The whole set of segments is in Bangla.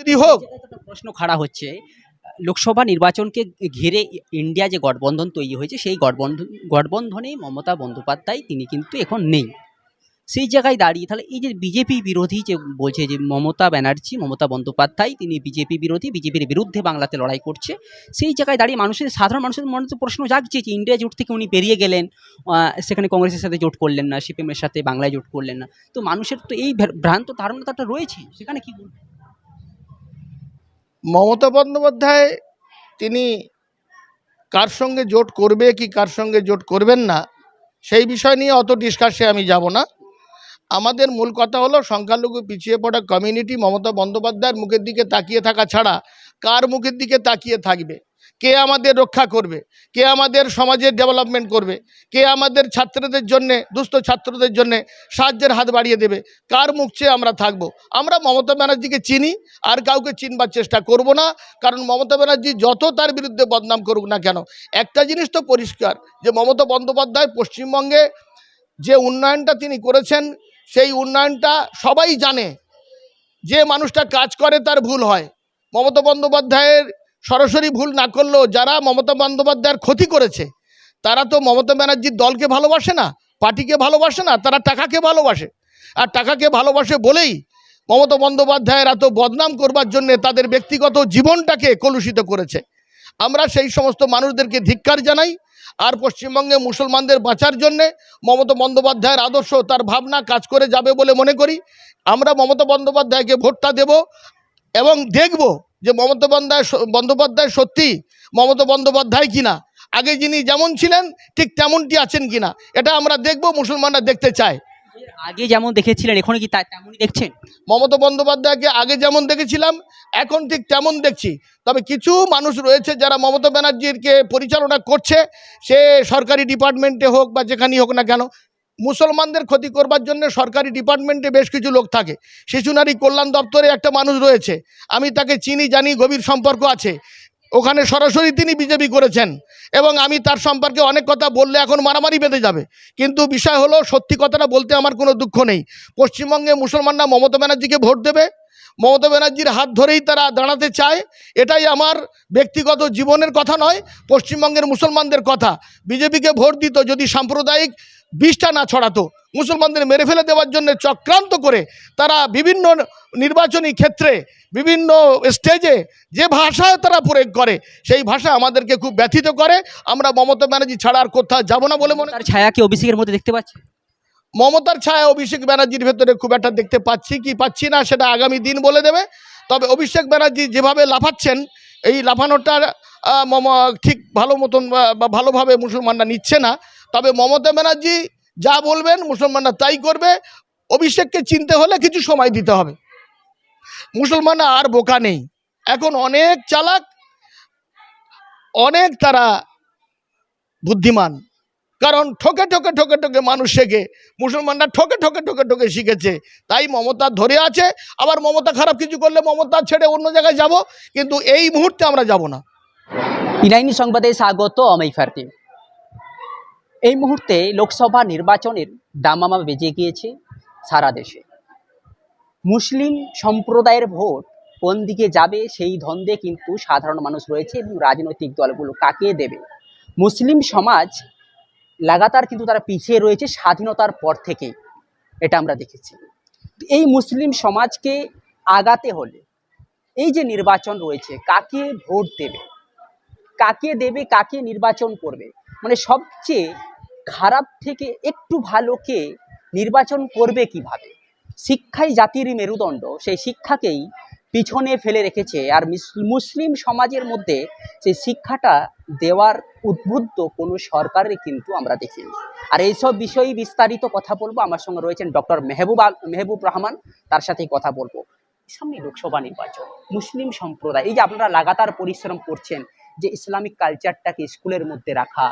তৈরি হোক। প্রশ্ন খাড়া হচ্ছে। লোকসভা নির্বাচনকে ঘিরে ইন্ডিয়া যে গঠবন্ধন তৈরি হয়েছে, সেই গঠবন্ধন গঠবন্ধনে মমতা বন্দ্যোপাধ্যায়, তিনি কিন্তু এখন নেই। সেই জায়গায় দাঁড়িয়ে তাহলে এই যে বিজেপি বিরোধী যে বলছে যে মমতা ব্যানার্জি, মমতা বন্দ্যোপাধ্যায়, তিনি বিজেপি বিরোধী, বিজেপির বিরুদ্ধে বাংলাতে লড়াই করছে, সেই জায়গায় দাঁড়িয়ে মানুষের, সাধারণ মানুষের মনে তো প্রশ্ন জাগছে যে ইন্ডিয়া জোট থেকে উনি বেরিয়ে গেলেন সেখানে কংগ্রেসের সাথে জোট করলেন না, সিপিএমের সাথে বাংলায় জোট করলেন না। তো মানুষের তো এই ভ্রান্ত ধারণা তো রয়েছে, সেখানে কি বলবেন? মমতা বন্দ্যোপাধ্যায় তিনি কার সঙ্গে জোট করবে, কি কার সঙ্গে জোট করবেন না, সেই বিষয় নিয়ে অত ডিসকাসে আমি যাব না। আমাদের মূল কথা হলো সংখ্যালঘু পিছিয়ে পড়া কমিউনিটি মমতা বন্দ্যোপাধ্যায়ের মুখের দিকে তাকিয়ে থাকা ছাড়া কার মুখের দিকে তাকিয়ে থাকবে? কে আমাদের রক্ষা করবে? কে আমাদের সমাজের ডেভেলপমেন্ট করবে? কে আমাদের ছাত্রদের জন্যে, দুস্থ ছাত্রদের জন্যে সাহায্যের হাত বাড়িয়ে দেবে? কার মুখ চেয়ে আমরা থাকব? আমরা মমতা ব্যানার্জিকে চিনি, আর কাউকে চিনবার চেষ্টা করব না, কারণ মমতা ব্যানার্জি যত তার বিরুদ্ধে বদনাম করুক না কেন, একটা জিনিস তো পরিষ্কার, যে মমতা বন্দ্যোপাধ্যায় পশ্চিমবঙ্গে যে উন্নয়নটা তিনি করেছেন, সেই উন্নয়নটা সবাই জানে, যে মানুষটা কাজ করে তার ভুল হয়। মমতা বন্দ্যোপাধ্যায়ের সরাসরি ভুল না করলেও যারা মমতা বন্দ্যোপাধ্যায়ের ক্ষতি করেছে, তারা তো মমতা ব্যানার্জির দলকে ভালোবাসে না, পার্টিকে ভালোবাসে না, তারা টাকাকে ভালোবাসে। আর টাকাকে ভালোবাসে বলেই মমতা বন্দ্যোপাধ্যায়ের এত বদনাম করবার জন্যে তাদের ব্যক্তিগত জীবনটাকে কলুষিত করেছে। আমরা সেই সমস্ত মানুষদেরকে ধিক্কার জানাই, আর পশ্চিমবঙ্গে মুসলমানদের বাঁচার জন্যে মমতা বন্দ্যোপাধ্যায়ের আদর্শ তার ভাবনা কাজ করে যাবে বলে মনে করি। আমরা মমতা বন্দ্যোপাধ্যায়কে ভোটটা দেব এবং দেখব যে মমতা বন্দ্যোপাধ্যায় বন্দ্যোপাধ্যায় সত্যি মমতা বন্দ্যোপাধ্যায় কিনা। আগে যিনি যেমন ছিলেন ঠিক তেমনটি আছেন কিনা। এটা আমরা দেখব মুসলমানরা দেখতে চায়। আগে যেমন দেখেছিলেন এখন কি তেমনই দেখছেন? মমতা বন্দ্যোপাধ্যায়কে আগে যেমন দেখেছিলাম এখন ঠিক তেমন দেখছি। তবে কিছু মানুষ রয়েছে যারা মমতা ব্যানার্জিরকে পরিচালনা করছে সে সরকারি ডিপার্টমেন্টে হোক বা যেখানেই হোক না কেন মুসলমানদের ক্ষতি করবার জন্য সরকারি ডিপার্টমেন্টে বেশ কিছু লোক থাকে। শিশু নারী কল্যাণ দপ্তরে একটা মানুষ রয়েছে। আমি তাকে চিনি, জানি, গভীর সম্পর্ক আছে। ওখানে সরাসরি তিনি বিজেপি করেছেন এবং আমি তার সম্পর্কে অনেক কথা বললে এখন মারামারি বেঁধে যাবে। কিন্তু বিষয় হলো, সত্যি কথাটা বলতে আমার কোনো দুঃখ নেই। পশ্চিমবঙ্গে মুসলমানরা মমতা ব্যানার্জিকে ভোট দেবে? মমতা ব্যানার্জির হাত ধরেই তারা দাঁড়াতে চায়। এটাই আমার ব্যক্তিগত জীবনের কথা নয়, পশ্চিমবঙ্গের মুসলমানদের কথা। বিজেপিকে ভোট দিত যদি সাম্প্রদায়িক বিষটা না ছড়াতো। মুসলমানদের মেরে ফেলে দেওয়ার জন্য চক্রান্ত করে তারা বিভিন্ন নির্বাচনী ক্ষেত্রে, বিভিন্ন স্টেজে যে ভাষায় তারা প্রয়োগ করে, সেই ভাষা আমাদেরকে খুব ব্যথিত করে। আমরা মমতা ব্যানার্জি ছাড়া আর কোথাও যাব না বলে মনে তার ছায়া কি অভিষেকের মধ্যে দেখতে পাচ্ছেন মমতার ছায়া অভিষেক ব্যানার্জির ভেতরে খুব একটা দেখতে পাচ্ছি কি পাচ্ছি না সেটা আগামী দিন বলে দেবে। তবে অভিষেক ব্যানার্জি যেভাবে লাফাচ্ছেন এই লাফানোটা আহ, মম ঠিক ভালো মতন বা ভালোভাবে মুসলমানরা নিচ্ছে না। তবে মমতা ব্যানার্জি যা বলবেন মুসলমানরা তাই করবে। অভিষেককে চিনতে হলে কিছু সময় দিতে হবে। মুসলমানরা আর বোকা নেই। এখন অনেক চালাক অনেক তারা বুদ্ধিমান। কারণ ঠকে ঠকে ঠকে ঠকে মানুষ শেখে। মুসলমানরা ঠকে ঠকে ঠকে ঠকে শিখেছে। তাই মমতা ধরে আছে, আবার মমতা খারাপ কিছু করলে মমতা ছেড়ে অন্য জায়গায় যাব, কিন্তু এই মুহূর্তে আমরা যাব না। ইনাইনি সংবাদে স্বাগত অমেই ফার্তি এই মুহূর্তে লোকসভা নির্বাচনের দামামা বেজে গিয়েছে সারা দেশে। মুসলিম সম্প্রদায়ের ভোট কোন দিকে যাবে সেই ধন্দে কিন্তু সাধারণ মানুষ রয়েছে এবং রাজনৈতিক দলগুলো কাকে দেবে? মুসলিম সমাজ লাগাতার কিন্তু তারা পিছিয়ে রয়েছে স্বাধীনতার পর থেকেই এটা আমরা দেখেছি। এই মুসলিম সমাজকে আগাতে হলে এই যে নির্বাচন রয়েছে, কাকে ভোট দেবে? কাকে দেবে, কাকে নির্বাচন করবে? মানে সবচেয়ে খারাপ থেকে একটু ভালোকে নির্বাচন করবে কীভাবে? শিক্ষাই জাতির মেরুদণ্ড, সেই শিক্ষাকেই পিছনে ফেলে রেখেছে। আর মুসলিম সমাজের মধ্যে সেই শিক্ষাটা দেওয়ার উদ্বুদ্ধ কোনো সরকারের কিন্তু আমরা দেখিনি। আর এইসব বিষয়ে বিস্তারিত কথা বলব। আমার সঙ্গে রয়েছেন ডক্টর মেহবুব মেহবুব রহমান, তার সাথেই কথা বলব। সামনে লোকসভা নির্বাচন, মুসলিম সম্প্রদায়, এই যে আপনারা লাগাতার পরিশ্রম করছেন যে ইসলামিক কালচারটাকে স্কুলের মধ্যে রাখা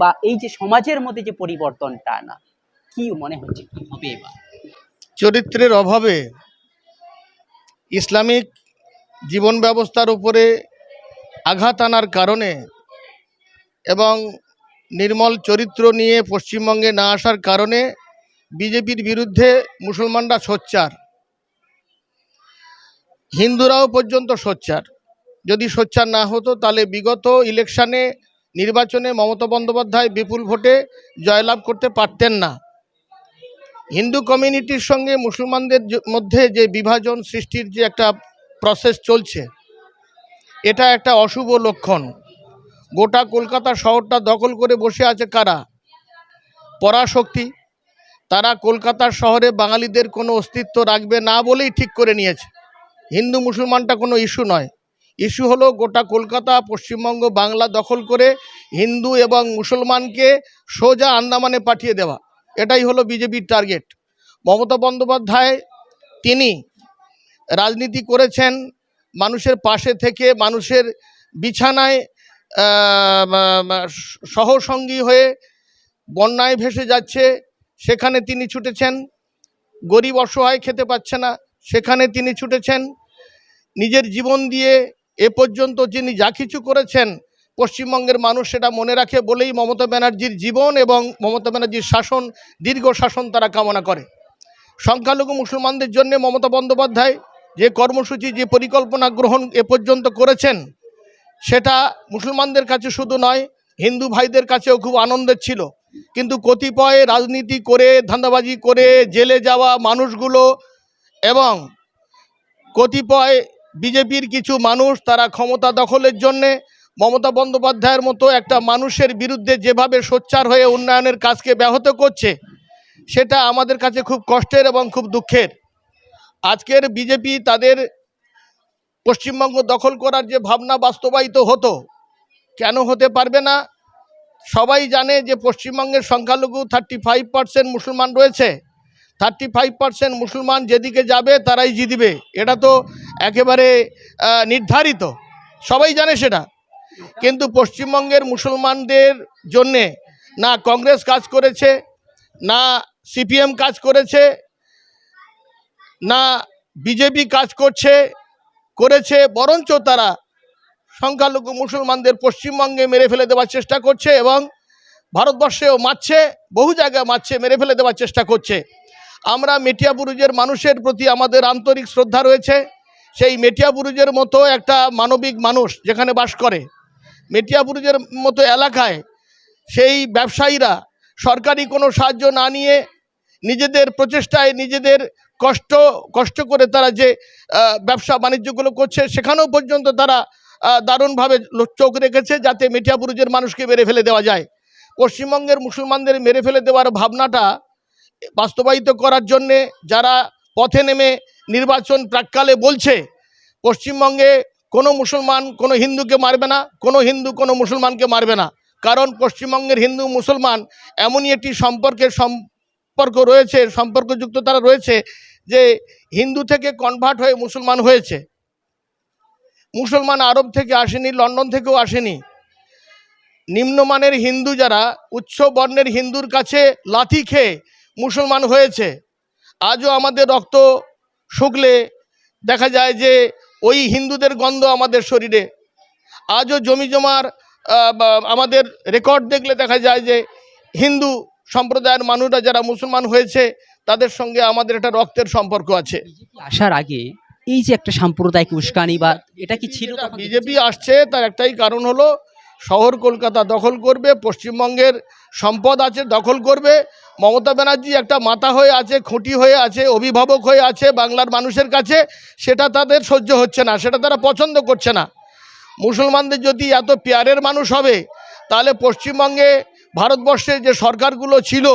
বা এই যে সমাজের মধ্যে যে পরিবর্তনটা আনা কি মনে হচ্ছে, কি হবে এবার? চরিত্রের অভাবে ইসলামিক জীবন ব্যবস্থার উপরে আঘাত আনার কারণে এবং নির্মল চরিত্র নিয়ে পশ্চিমবঙ্গে না আসার কারণে বিজেপির বিরুদ্ধে মুসলমানরা সোচ্চার। হিন্দুরাও পর্যন্ত সোচ্চার। যদি সোচ্চার না হতো, তাহলে বিগত ইলেকশানে নির্বাচনে মমতা বন্দ্যোপাধ্যায় বিপুল ভোটে জয়লাভ করতে পারতেন না। হিন্দু কমিউনিটির সঙ্গে মুসলমানদের মধ্যে যে বিভাজন সৃষ্টির যে একটা প্রসেস চলছে এটা একটা অশুভ লক্ষণ। গোটা কলকাতা শহরটা দখল করে বসে আছে কারা? পরাশক্তি। তারা কলকাতার শহরে বাঙালিদের কোনো অস্তিত্ব রাখবে না বলেই ঠিক করে নিয়েছে। হিন্দু মুসলমানটা কোনো ইস্যু নয়। ইস্যু হলো গোটা কলকাতা, পশ্চিমবঙ্গ, বাংলা দখল করে হিন্দু এবং মুসলমানকে সোজা আন্দামানে পাঠিয়ে দেওয়া। এটাই হলো বিজেপির টার্গেট। মমতা বন্দ্যোপাধ্যায় তিনি রাজনীতি করেছেন মানুষের পাশে থেকে মানুষের বিছানায় সহসঙ্গী হয়ে বন্যায় ভেসে যাচ্ছে, সেখানে তিনি ছুটেছেন। গরিব অসহায় খেতে পাচ্ছে না, সেখানে তিনি ছুটেছেন। নিজের জীবন দিয়ে এ পর্যন্ত যিনি যা কিছু করেছেন, পশ্চিমবঙ্গের মানুষ সেটা মনে রাখে বলেই মমতা ব্যানার্জির জীবন এবং মমতা ব্যানার্জির শাসন, দীর্ঘ শাসন তারা কামনা করে। সংখ্যালঘু মুসলমানদের জন্য মমতা বন্দ্যোপাধ্যায় যে কর্মসূচি, যে পরিকল্পনা গ্রহণ এ পর্যন্ত করেছেন, সেটা মুসলমানদের কাছে শুধু নয়, হিন্দু ভাইদের কাছেও খুব আনন্দের ছিল। কিন্তু কতিপয় রাজনীতি করে, ধান্দাবাজি করে, জেলে যাওয়া মানুষগুলো এবং কতিপয় বিজেপির কিছু মানুষ তারা ক্ষমতা দখলের জন্যে মমতা বন্দ্যোপাধ্যায়ের মতো একটা মানুষের বিরুদ্ধে যেভাবে সোচ্চার হয়ে উন্নয়নের কাজকে ব্যাহত করছে, সেটা আমাদের কাছে খুব কষ্টের এবং খুব দুঃখের। আজকের বিজেপি তাদের পশ্চিমবঙ্গ দখল করার যে ভাবনা বাস্তবায়িত হতো, কেন হতে পারবে না? সবাই জানে যে পশ্চিমবঙ্গের সংখ্যালঘু থার্টি ফাইভ পার্সেন্ট মুসলমান রয়েছে। থার্টি ফাইভ পার্সেন্ট মুসলমান যেদিকে যাবে তারাই জিতবে। এটা তো একেবারে নির্ধারিত। সবাই জানে সেটা। কিন্তু পশ্চিমবঙ্গের মুসলমানদের জন্যে না কংগ্রেস কাজ করেছে, না সিপিএম কাজ করেছে না বিজেপি কাজ করছে, করেছে, বরঞ্চ তারা সংখ্যালঘু মুসলমানদের পশ্চিমবঙ্গে মেরে ফেলে দেওয়ার চেষ্টা করছে এবং ভারতবর্ষেও মারছে, বহু জায়গায় মারছে, মেরে ফেলে দেওয়ার চেষ্টা করছে। আমরা মেটিয়া বুরুজের মানুষের প্রতি আমাদের আন্তরিক শ্রদ্ধা রয়েছে। সেই মেটিয়া বুরুজের মতো একটা মানবিক মানুষ যেখানে বাস করে, মেটিয়া বুরুজের মতো এলাকায় সেই ব্যবসায়ীরা সরকারি কোনো সাহায্য না নিয়ে নিজেদের প্রচেষ্টায় নিজেদের কষ্ট কষ্ট করে তারা যে ব্যবসা বাণিজ্যগুলো করছে, সেখানেও পর্যন্ত তারা দারুণভাবে চোখ রেখেছে যাতে মেটিয়াপুরুজের মানুষকে মেরে ফেলে দেওয়া যায়। পশ্চিমবঙ্গের মুসলমানদের মেরে ফেলে দেওয়ার ভাবনাটা বাস্তবায়িত করার জন্যে যারা পথে নেমে নির্বাচন প্রাককালে বলছে, পশ্চিমবঙ্গে কোনো মুসলমান, কোনো হিন্দুকে মারবে না, কোনো হিন্দু, কোনো মুসলমানকে মারবে না। কারণ পশ্চিমবঙ্গের হিন্দু, মুসলমান এমনই একটি সম্পর্কের সম্পর্ক রয়েছে, সম্পর্কযুক্ত তারা রয়েছে যে হিন্দু থেকে কনভার্ট হয়ে মুসলমান হয়েছে। মুসলমান আরব থেকে আসেনি, লন্ডন থেকেও আসেনি। নিম্নমানের হিন্দু যারা, উচ্চ বর্ণের হিন্দুর কাছে লাথি খেয়ে মুসলমান হয়েছে। আজও আমাদের রক্ত শুকলে দেখা যায় যে ওই হিন্দুদের গন্ধ আমাদের শরীরে। আজও জমি জমার আমাদের রেকর্ড দেখলে দেখা যায় যে হিন্দু সম্প্রদায়ের মানুষরা যারা মুসলমান হয়েছে তাদের সঙ্গে আমাদের একটা রক্তের সম্পর্ক আছে। আসার আগে এই যে একটা সাম্প্রদায়িক উস্কানি বা এটা কি ছিল বিজেপি আসছে তার একটাই কারণ হলো শহর কলকাতা দখল করবে পশ্চিমবঙ্গের সম্পদ আছে দখল করবে। মমতা ব্যানার্জি একটা মাথা হয়ে আছে খুঁটি হয়ে আছে অভিভাবক হয়ে আছে বাংলার মানুষের কাছে সেটা তাদের সহ্য হচ্ছে না সেটা তারা পছন্দ করছে না। মুসলমানদের যদি এত পেয়ারের মানুষ হবে তাহলে পশ্চিমবঙ্গে ভারতবর্ষে যে সরকারগুলো ছিল,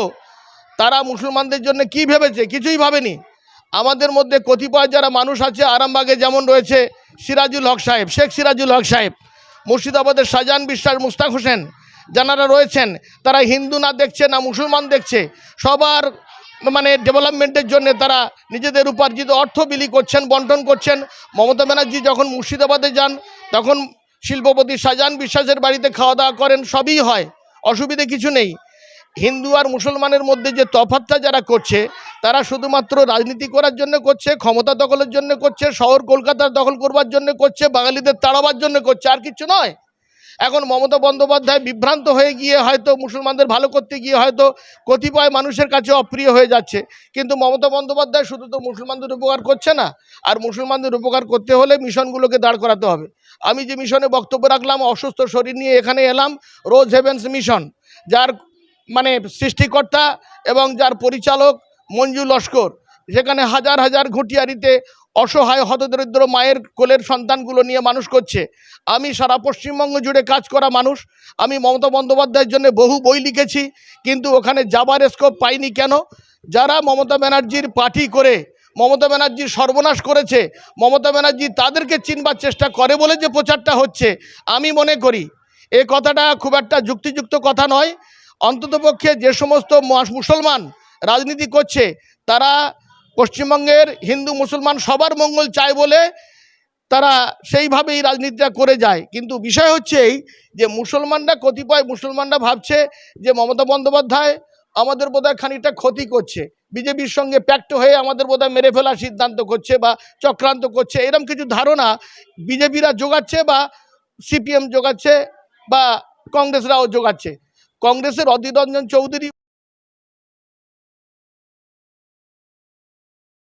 তারা মুসলমানদের জন্য কি ভেবেছে? কিছুই ভাবেনি। আমাদের মধ্যে কতিপয় যারা মানুষ আছে, আরামবাগে যেমন রয়েছে, সিরাজুল হক সাহেব, শেখ সিরাজুল হক সাহেব, মুর্শিদাবাদের শাহজাহান বিশ্বাস মুস্তাক হোসেন যারা রয়েছেন, তারা হিন্দু না দেখছে, না মুসলমান দেখছে, সবার মানে ডেভেলপমেন্টের জন্য তারা নিজেদের উপার্জিত অর্থ বিলি করছেন, বন্টন করছেন। মমতা ব্যানার্জি যখন মুর্শিদাবাদে যান, তখন শিল্পপতি শাহজাহান বিশ্বাসের বাড়িতে খাওয়া দাওয়া করেন, সবই হয়। অসুবিধে কিছু নেই। হিন্দু আর মুসলমানের মধ্যে যে তফাতটা যারা করছে, তারা শুধুমাত্র রাজনীতি করার জন্য করছে, ক্ষমতা দখলের জন্য করছে, শহর কলকাতার দখল করবার জন্য করছে, বাঙালিদের তাড়াবার জন্য করছে, আর কিছু নয়। এখন মমতা বন্দ্যোপাধ্যায় বিভ্রান্ত হয়ে গিয়ে হয়তো মুসলমানদের ভালো করতে গিয়ে হয়তো কতিপয় মানুষের কাছে অপ্রিয় হয়ে যাচ্ছে। কিন্তু মমতা বন্দ্যোপাধ্যায় শুধু তো মুসলমানদের উপকার করছে না, আর মুসলমানদের উপকার করতে হলে মিশনগুলোকে দাঁড় করাতে হবে। আমি যে মিশনে বক্তব্য রাখলাম, অসুস্থ শরীর নিয়ে এখানে এলাম, রোজ হেভেন্স মিশন, যার মানে সৃষ্টিকর্তা এবং যার পরিচালক মঞ্জু লস্কর। যেখানে হাজার হাজার ঘুঁটিয়ারিতে অসহায়, হতদরিদ্র মায়ের কোলের সন্তানগুলো নিয়ে মানুষ করছে। আমি সারা পশ্চিমবঙ্গ জুড়ে কাজ করা মানুষ। আমি মমতা বন্দ্যোপাধ্যায়ের জন্য বহু বই লিখেছি, কিন্তু ওখানে যাবার স্কোপ পাইনি কেন? যারা মমতা ব্যানার্জির পার্টি করে, মমতা ব্যানার্জি সর্বনাশ করেছে, মমতা ব্যানার্জি তাদেরকে চিনবার চেষ্টা করে বলে যে প্রচারটা হচ্ছে, আমি মনে করি। এ কথাটা খুব একটা যুক্তিযুক্ত কথা নয়। অন্ততপক্ষে যে সমস্ত মুসলমান রাজনীতি করছে, তারা পশ্চিমবঙ্গের হিন্দু মুসলমান সবার মঙ্গল চায় বলে তারা সেইভাবেই রাজনীতিটা করে যায়। কিন্তু বিষয় হচ্ছে এই যে মুসলমানরা, কতিপয় মুসলমানরা ভাবছে যে মমতা বন্দ্যোপাধ্যায় আমাদের বোধহয় খানিকটা ক্ষতি করছে। বিজেপির সঙ্গে প্যাক্ট হয়ে আমাদের বোধহয় মেরে ফেলার সিদ্ধান্ত করছে বা চক্রান্ত করছে এরকম কিছু ধারণা বিজেপিরা যোগাচ্ছে বা সিপিএম যোগাচ্ছে বা কংগ্রেসরাও যোগাচ্ছে। কংগ্রেসের অধীর রঞ্জন চৌধুরী